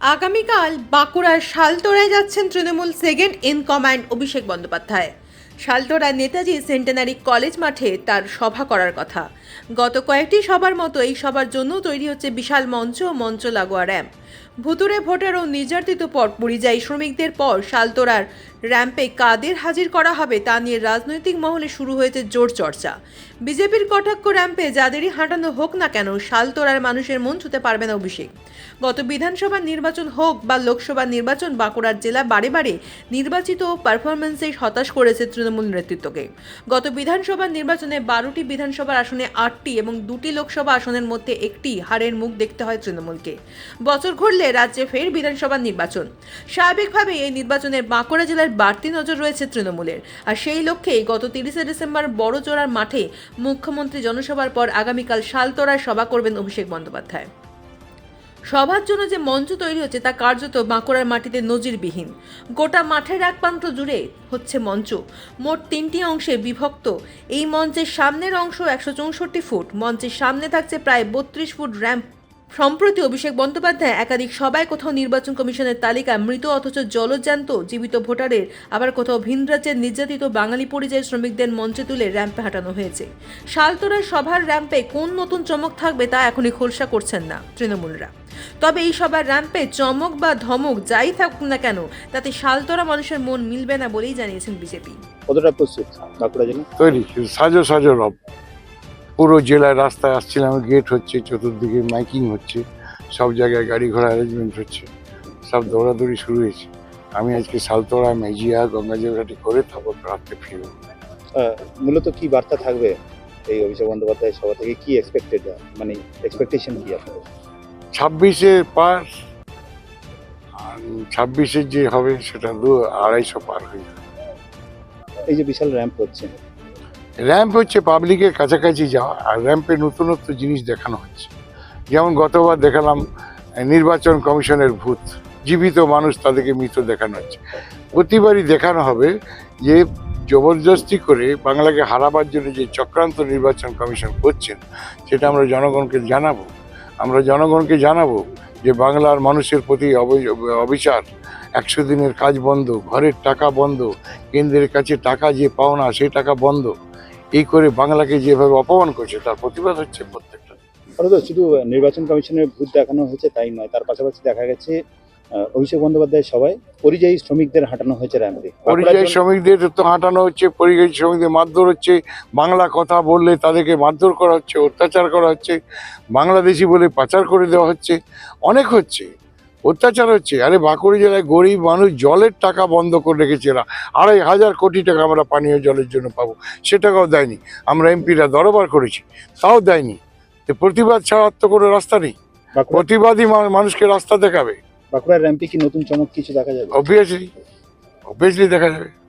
আগামীকাল বাঁকুড়ার শালতোড়ায় যাচ্ছেন Trinamool second in command Abhishek Bandyopadhyay. Saltora Netaji centenary college মাঠে তার সভা করার কথা। গত কয়েকটি সভার মতো এই সভার জন্য তৈরি হচ্ছে বিশাল মঞ্চ ও মঞ্চ লাগোয়া র্যাম্প। ভুতুরে ভোটার ও নির্যাতিত পর পরিযায়ী শ্রমিকদের পর শালতোড়ার র্যাম্পে কাদের হাজির করা হবে তা নিয়ে রাজনৈতিক মহলে শুরু হয়েছে জোর চর্চা। বিজেপির কটাক্ষ র্যাম্পে যাদেরই হাঁটানো হোক না কেন শালতোড়ার মানুষের মন ছুতে পারবে না অভিষেক। গত বিধানসভা নির্বাচন হোক বা লোকসভা নির্বাচন, বাঁকুড়ার জেলা বারে বারে নির্বাচিত পারফরমেন্সে হতাশ করেছে তৃণমূল নেতৃত্বকে। গত বিধানসভা নির্বাচনে বারোটি বিধানসভার আসনে আটটি এবং দুটি লোকসভা আসনের মধ্যে একটি হারের মুখ দেখতে হয় তৃণমূলকে। বছর ঘুরলে রাজ্যে ফের বিধানসভা নির্বাচন। স্বাভাবিকভাবেই এই নির্বাচনে বাঁকুড়া জেলার বাড়তি নজর রয়েছে তৃণমূলের। আর সেই লক্ষ্যেই গত তিরিশে ডিসেম্বর বড়জোড়ার মাঠে মুখ্যমন্ত্রী জনসভার পর আগামীকাল শালতোড়ায় সভা করবেন অভিষেক বন্দ্যোপাধ্যায়। সভার জন্য যে মঞ্চ তৈরি হচ্ছে তা কার্যত বাঁকুড়ার মাটিতে নজিরবিহীন। গোটা মাঠের এক প্রান্ত জুড়ে হচ্ছে মঞ্চ। মোট তিনটি অংশে বিভক্ত। এই মঞ্চের সামনের অংশ একশো চৌষট্টি ফুট, মঞ্চের সামনে থাকছে প্রায় বত্রিশ ফুট র্যাম্প সম্প্রতি অভিষেক বন্দ্যোপাধ্যায় একাধিক সবাই কোথাও নির্বাচন কমিশনের তালিকা মৃত অথচ জলজ্যান্ত জীবিত ভোটারের আবার কোথাও ভিন রাজ্যের নির্যাতিত বাঙালি পরিযায়ী শ্রমিকদের মঞ্চে তুলে র্যাম্পে হাঁটানো হয়েছে। শালতোড়ার সভার র্যাম্পে কোন নতুন চমক থাকবে তা এখনই খোলসা করছেন না তৃণমূলরা। তবে এই সবার র্যাম্পে চমক বা ধমক যাই থাকুক না কেন তাতে শালতোড়া মানুষের মন মিলবে না বলেই জানিয়েছেন বিজেপি। কতটা প্রস্তুত? তৈরি সাজো সাজো রব। পুরো জেলায় রাস্তায় আসছিলাম গেট হচ্ছে চতুর্দিকে মাইকিং হচ্ছে সব জায়গায় গাড়ি ঘোড়া অ্যারেঞ্জমেন্ট হচ্ছে সব দৌড়াদৌড়ি শুরু হয়েছে। আমি আজকে সালতোড়া মেজিয়া গঙ্গাজলঘাটি করে তারপর রাত্রে ফিরব মূলত কি বার্তা থাকবে এই অভিষেক বন্দ্যোপাধ্যায় সভা থেকে? কি এক্সপেক্টেড মানে এক্সপেকটেশন কি আপনাদের ছাব্বিশে পার আর ছাব্বিশের যে হবে সেটা দু আড়াইশো পার হয়ে যাবে। এই যে বিশাল র্যাম্প হচ্ছে র্যাম্প হচ্ছে পাবলিকের কাছাকাছি যাওয়া, আর র্যাম্পে নতুনত্ব জিনিস দেখানো হচ্ছে। যেমন গতবার দেখালাম নির্বাচন কমিশনের ভূত। জীবিত মানুষ তাদেরকে মৃত দেখানো হচ্ছে। প্রতিবারই দেখানো হবে যে জবরদস্তি করে বাংলাকে হারাবার জন্য যে চক্রান্ত নির্বাচন কমিশন করছেন, সেটা আমরা জনগণকে জানাব। আমরা জনগণকে জানাব যে বাংলার মানুষের প্রতি অবি- অবিচার, একশো দিনের কাজ বন্ধ, ঘরের টাকা বন্ধ, কেন্দ্রের কাছে টাকা যে পাওনা, সেই টাকা বন্ধ। এই করে বাংলাকে যেভাবে অপমান করছে তার প্রতিবাদ হচ্ছে প্রত্যেকটা। শুধু নির্বাচন কমিশনের ভূত দেখানো হয়েছে তাই নয় তার পাশাপাশি দেখা গেছে অভিষেক বন্দ্যোপাধ্যায় সবাই পরিযায়ী শ্রমিকদের হাঁটানো হয়েছে র্যাম্পে। পরিযায়ী শ্রমিকদের তো হাঁটানো হচ্ছে পরিযায়ী শ্রমিকদের মারধর হচ্ছে বাংলা কথা বললে তাদেরকে মারধর করা হচ্ছে অত্যাচার করা হচ্ছে বাংলাদেশি বলে পাচার করে দেওয়া হচ্ছে অনেক হচ্ছে। অত্যাচার হচ্ছে। আরে বাঁকুড়া জেলায় গরিব মানুষ জলের টাকা বন্ধ করে রেখেছে এরা। আড়াই হাজার কোটি টাকা আমরা পানীয় জলের জন্য পাবো। সে টাকাও দেয়নি। আমরা এমপিরা দরবার করেছি। তাও দেয়নি। তো প্রতিবাদ ছাড়া তো কোনো রাস্তা নেই। প্রতিবাদী মানুষকে রাস্তা দেখাবে। বাঁকুড়ার র্যাম্পে কি নতুন চমক কিছু দেখা যাবে? অবভিয়াসলি অবভিয়াসলি দেখা যাবে।